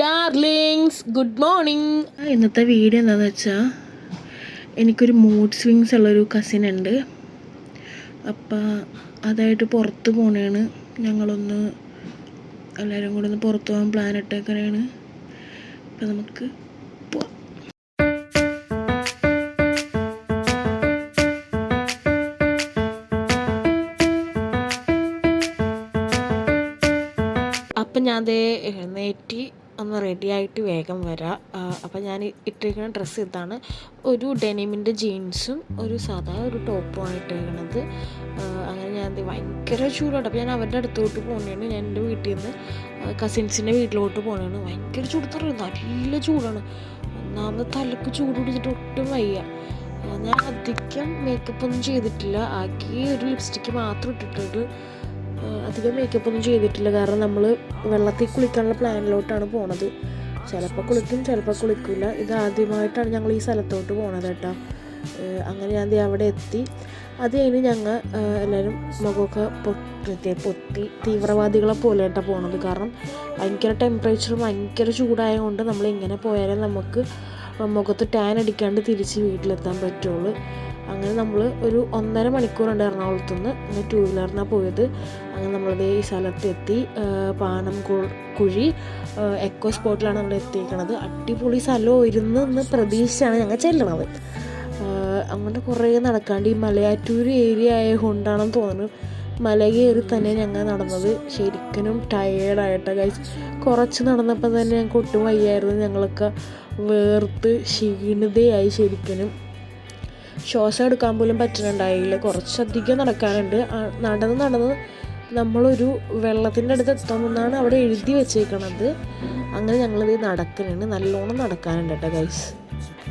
Darlings good morning ഇന്നത്തെ video എന്താണെന്ന് വെച്ചാൽ എനിക്കൊരു മൂഡ് സ്വിങ്സ് ഉള്ളൊരു കസിൻ ഉണ്ട്. അപ്പം അതായിട്ട് പുറത്ത് പോണേണ്. ഞങ്ങളൊന്ന് എല്ലാവരും കൂടെ ഒന്ന് പുറത്ത് പോകാൻ പ്ലാൻ ഇട്ടേക്കണേണ്. അപ്പം നമുക്ക് അപ്പം ഞാൻ അതേ എഴുന്നേറ്റ് ഒന്ന് റെഡി ആയിട്ട് വേഗം വരാം. അപ്പം ഞാൻ ഇട്ടിരിക്കുന്ന ഡ്രസ്സ് ഇതാണ്. ഒരു ഡെനിമിന്റെ ജീൻസും ഒരു സാധാ ഒരു ടോപ്പുമാണ് ഇട്ടിരിക്കുന്നത് അങ്ങനെ ഞാൻ ഭയങ്കര ചൂടുണ്ട് അപ്പോൾ ഞാൻ അവരുടെ അടുത്തോട്ട് പോകുന്നതാണ് ഞാൻ എന്റെ വീട്ടിൽ നിന്ന് കസിൻസിന്റെ വീട്ടിലോട്ട് പോകുന്നതാണ് ഭയങ്കര ചൂട് തറയും നല്ല ചൂടാണ്. ഒന്നാമത് തലക്ക് ചൂട് പിടിച്ചിട്ട് ഒട്ടും വയ്യ. ഞാൻ അധികം മേക്കപ്പ് ഒന്നും ചെയ്തിട്ടില്ല. ആകെ ഒരു ലിപ്സ്റ്റിക്ക് മാത്രം ഇട്ടിട്ടൊരു അധികം മേക്കപ്പ് ഒന്നും ചെയ്തിട്ടില്ല. കാരണം നമ്മൾ വെള്ളത്തിൽ കുളിക്കാനുള്ള പ്ലാനിലോട്ടാണ് പോണത്. ചിലപ്പോൾ കുളിക്കും ചിലപ്പോൾ കുളിക്കില്ല ഇത് ആദ്യമായിട്ടാണ് ഞങ്ങൾ ഈ സ്ഥലത്തോട്ട് പോണത് കേട്ടോ. അങ്ങനെ ഞാൻ അവിടെ എത്തി. അത് കഴിഞ്ഞ് ഞങ്ങൾ എല്ലാവരും മുഖമൊക്കെ പൊട്ടി പൊത്തി തീവ്രവാദികളെ പോലെ കേട്ടോ പോണത്. കാരണം ഭയങ്കര ടെമ്പറേച്ചർ ഭയങ്കര ചൂടായതുകൊണ്ട് നമ്മൾ ഇങ്ങനെ പോയാലേ നമുക്ക് മുഖത്ത് ടാൻ അടിക്കാണ്ട് തിരിച്ച് വീട്ടിലെത്താൻ പറ്റുള്ളൂ. അങ്ങനെ നമ്മൾ ഒരു ഒന്നര മണിക്കൂറുണ്ട് എറണാകുളത്ത് നിന്ന് അങ്ങനെ ടൂ വീലറിനാണ് പോയത്. അങ്ങനെ നമ്മളത് ഈ സ്ഥലത്തെത്തി പാനം കുഴി എക്കോ സ്പോട്ടിലാണ് നമ്മൾ എത്തിയിരിക്കണത്. അടിപൊളി സ്ഥലമായിരുന്നു എന്ന് പ്രതീക്ഷിച്ചാണ് ഞങ്ങൾ ചെല്ലണത്. അങ്ങനെ കുറേ നടക്കാണ്ട് ഈ മലയാറ്റൂർ ഏരിയ ആയതുകൊണ്ടാണെന്ന് തോന്നുന്നു മല കയറി തന്നെ ഞങ്ങൾ നടന്നത്. ശരിക്കും ടയേർഡായിട്ട് ഗൈസ് കുറച്ച് നടന്നപ്പോൾ തന്നെ ഞങ്ങൾക്ക് ഒട്ടും വയ്യായിരുന്നു. ഞങ്ങളൊക്കെ വേർത്ത് ക്ഷീണിതയായി ശരിക്കും ശ്വാസം എടുക്കാൻ പോലും പറ്റുന്നുണ്ടായില്ല. കുറച്ചധികം നടക്കാനുണ്ട്. നടന്ന് നടന്ന് നമ്മളൊരു വെള്ളത്തിന്റെ അടുത്ത് എത്തുമെന്നാണ് അവിടെ എഴുതി വെച്ചേക്കണത്. അങ്ങനെ ഞങ്ങളിത് നടക്കുന്നുണ്ട് നല്ലോണം നടക്കാനുണ്ട് കേട്ടോ ഗൈസ്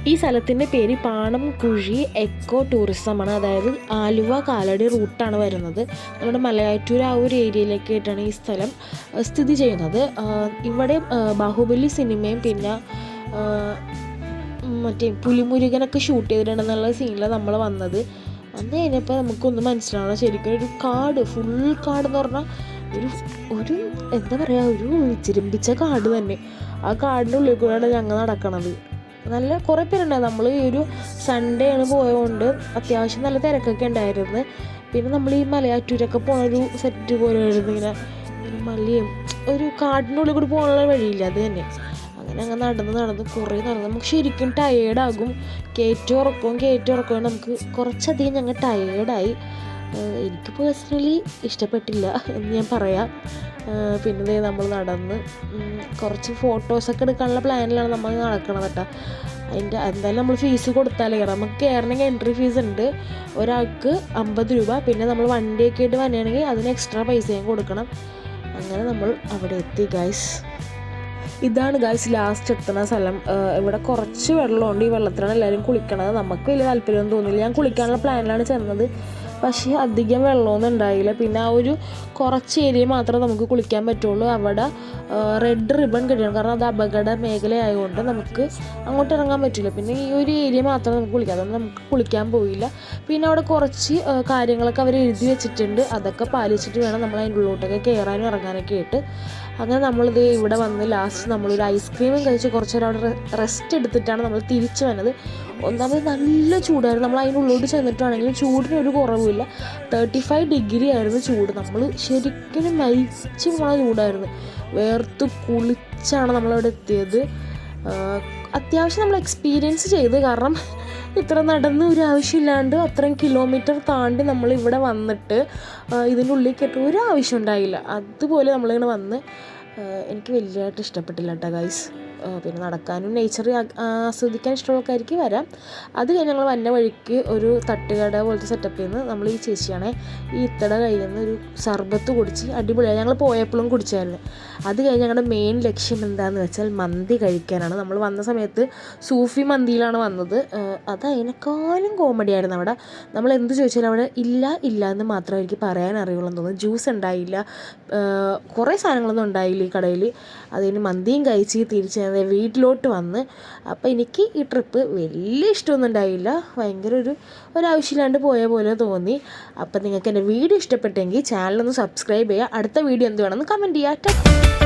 ഈ സ്ഥലത്തിന്റെ പേര് പാണം കുഴി എക്കോ ടൂറിസമാണ് അതായത് ആലുവ കാലടി റൂട്ടാണ് വരുന്നത്. നമ്മുടെ മലയാറ്റൂർ ആ ഒരു ഏരിയയിലേക്കായിട്ടാണ് ഈ സ്ഥലം സ്ഥിതി ചെയ്യുന്നത്. ഇവിടെ ബാഹുബലി സിനിമയും പിന്നെ മറ്റേ പുലിമുരുകനൊക്കെ ഷൂട്ട് ചെയ്തിട്ടുണ്ടെന്നുള്ള സീനിലാണ് നമ്മൾ വന്നത്. അന്ന് കഴിഞ്ഞപ്പോൾ നമുക്കൊന്നും മനസ്സിലാവണം ശരിക്കും ഒരു കാട് ഫുൾ കാട് എന്ന് പറഞ്ഞാൽ ഒരു ഒരു എന്താ പറയുക ഒരു വിജൃംഭിച്ച കാട് തന്നെ. ആ കാടിന്റെ ഉള്ളിൽ കൂടെയാണ് ഞങ്ങൾ നടക്കണത്. നല്ല കുറേ പേരുണ്ടായിരുന്നു നമ്മൾ ഈ ഒരു സൺഡേ ആണ് പോയതുകൊണ്ട് അത്യാവശ്യം നല്ല തിരക്കൊക്കെ ഉണ്ടായിരുന്നു. പിന്നെ നമ്മൾ ഈ മലയാറ്റൂരൊക്കെ പോണ ഒരു സെറ്റ് പോലെ ആയിരുന്നു ഇങ്ങനെ മലയും ഒരു കാടിന്റെ ഉള്ളിൽ കൂടി പോകാനുള്ള വഴിയില്ല. അത് തന്നെ. അങ്ങനെ അങ്ങ് നടന്ന് നടന്ന് കുറേ നടന്ന് നമുക്ക് ശരിക്കും ടയേർഡാകും കയറ്റം ഉറക്കവും കയറ്റം ഉറക്കവും നമുക്ക് കുറച്ചധികം ഞങ്ങൾ ടയേർഡായി എനിക്ക് പേഴ്സണലി ഇഷ്ടപ്പെട്ടില്ല എന്ന് ഞാൻ പറയാം. പിന്നെ നമ്മൾ നടന്ന് കുറച്ച് ഫോട്ടോസൊക്കെ എടുക്കാനുള്ള പ്ലാനിലാണ് നമ്മൾ നടക്കണത് കേട്ടോ. അതിന്റെ എന്തായാലും നമ്മൾ ഫീസ് കൊടുത്താലേ കയറാം നമുക്ക് കയറണമെങ്കിൽ എൻട്രി ഫീസ് ഉണ്ട്. ഒരാൾക്ക് അമ്പത് രൂപ പിന്നെ നമ്മൾ വണ്ടിയൊക്കെ ആയിട്ട് വരികയാണെങ്കിൽ അതിന് എക്സ്ട്രാ പൈസയും കൊടുക്കണം. അങ്ങനെ നമ്മൾ അവിടെ എത്തി ഗൈസ് ഇതാണ് ഗായ്സ് ലാസ്റ്റ് എത്തുന്ന സ്ഥലം. ഇവിടെ കുറച്ച് വെള്ളമുണ്ട്. ഈ വെള്ളത്തിലാണ് എല്ലാവരും കുളിക്കണത്. നമുക്ക് വലിയ താല്പര്യമൊന്നും തോന്നില്ല ഞാൻ കുളിക്കാനുള്ള പ്ലാനിലാണ് ചെന്നത്. പക്ഷേ അധികം വെള്ളമൊന്നും ഉണ്ടായില്ല. പിന്നെ ആ ഒരു കുറച്ച് ഏരിയ മാത്രമേ നമുക്ക് കുളിക്കാൻ പറ്റുള്ളൂ. അവിടെ റെഡ് റിബൺ കിട്ടണം. കാരണം അത് അപകട മേഖലയായതുകൊണ്ട് നമുക്ക് അങ്ങോട്ട് ഇറങ്ങാൻ പറ്റില്ല. പിന്നെ ഈ ഒരു ഏരിയ മാത്രമേ നമുക്ക് കുളിക്കാം അതുകൊണ്ട് നമുക്ക് കുളിക്കാൻ പോയില്ല. പിന്നെ അവിടെ കുറച്ച് കാര്യങ്ങളൊക്കെ അവർ എഴുതി വെച്ചിട്ടുണ്ട്. അതൊക്കെ പാലിച്ചിട്ട് വേണം നമ്മൾ അതിന്റെ ഉള്ളിലോട്ടൊക്കെ കയറാനും ഇറങ്ങാനൊക്കെ ആയിട്ട്. അങ്ങനെ നമ്മളിത് ഇവിടെ വന്ന് ലാസ്റ്റ് നമ്മളൊരു ഐസ്ക്രീമും കഴിച്ച് കുറച്ച് നേരം അവിടെ റെസ്റ്റ് എടുത്തിട്ടാണ് നമ്മൾ തിരിച്ചു വന്നത്. ഒന്നാമത് നല്ല ചൂടായിരുന്നു. നമ്മൾ അതിന്റെ ഉള്ളിലോട്ട് ചെന്നിട്ടാണെങ്കിലും ചൂടിന് ഒരു കുറവുമില്ല തേർട്ടി ഫൈവ് ഡിഗ്രി ആയിരുന്നു ചൂട്. നമ്മൾ ശരിക്കും മരിച്ചു പോണ ചൂടായിരുന്നു. വേർത്ത് കുളിച്ചാണ് നമ്മളവിടെ എത്തിയത്. അത്യാവശ്യം നമ്മൾ എക്സ്പീരിയൻസ് ചെയ്ത്. കാരണം ഇത്ര നടന്ന് ഒരു ആവശ്യമില്ലാണ്ട് അത്രയും കിലോമീറ്റർ താണ്ടി നമ്മൾ ഇവിടെ വന്നിട്ട് ഇതിന്റെ ഉള്ളിൽ കയറ്റ ഒരു ആവശ്യം ഉണ്ടായില്ല. അതുപോലെ നമ്മളിങ്ങനെ വന്ന് എനിക്ക് വലിയതായിട്ട് ഇഷ്ടപ്പെട്ടില്ല കേട്ടോ ഗൈസ് പിന്നെ നടക്കാനും നേച്ചർ ആസ്വദിക്കാൻ ഇഷ്ടമുള്ളവർക്കാർക്ക് വരാം. അത് കഴിഞ്ഞ് ഞങ്ങൾ വന്ന വഴിക്ക് ഒരു തട്ടുകട പോലത്തെ സെറ്റപ്പിൽ നിന്ന് നമ്മൾ ഈ ചേച്ചിയാണെ ഈ ഇത്തട കയ്യിൽ നിന്ന് ഒരു സർബത്ത് കുടിച്ച് അടിപൊളിയായി ഞങ്ങൾ പോയപ്പോഴും കുടിച്ചായിരുന്നു. അത് കഴിഞ്ഞ് ഞങ്ങളുടെ മെയിൻ ലക്ഷ്യം എന്താണെന്ന് വെച്ചാൽ മന്തി കഴിക്കാനാണ്. നമ്മൾ വന്ന സമയത്ത് സൂഫി മന്തിയിലാണ് വന്നത്. അത് അതിനേക്കാളും കോമഡി ആയിരുന്നു അവിടെ. നമ്മൾ എന്ത് ചോദിച്ചാലും അവിടെ ഇല്ല ഇല്ല എന്ന് മാത്രമേ എനിക്ക് പറയാൻ അറിയുള്ളൂ എന്ന് തോന്നുന്നു. ജ്യൂസ് ഉണ്ടായില്ല. കുറേ സാധനങ്ങളൊന്നും ഉണ്ടായില്ല ഈ കടയിൽ അതിന് മന്തിയും കഴിച്ച് തിരിച്ച് വീട്ടിലോട്ട് വന്ന്. അപ്പോൾ എനിക്ക് ഈ ട്രിപ്പ് വലിയ ഇഷ്ടമൊന്നും ഉണ്ടായില്ല. ഭയങ്കര ഒരു ഒരാവശ്യമില്ലാണ്ട് പോയ പോലെ തോന്നി. അപ്പോൾ നിങ്ങൾക്ക് എന്റെ വീഡിയോ ഇഷ്ടപ്പെട്ടെങ്കിൽ ചാനലൊന്ന് സബ്സ്ക്രൈബ് ചെയ്യുക. അടുത്ത വീഡിയോ എന്ത് വേണമെന്ന് കമന്റ് ചെയ്യുക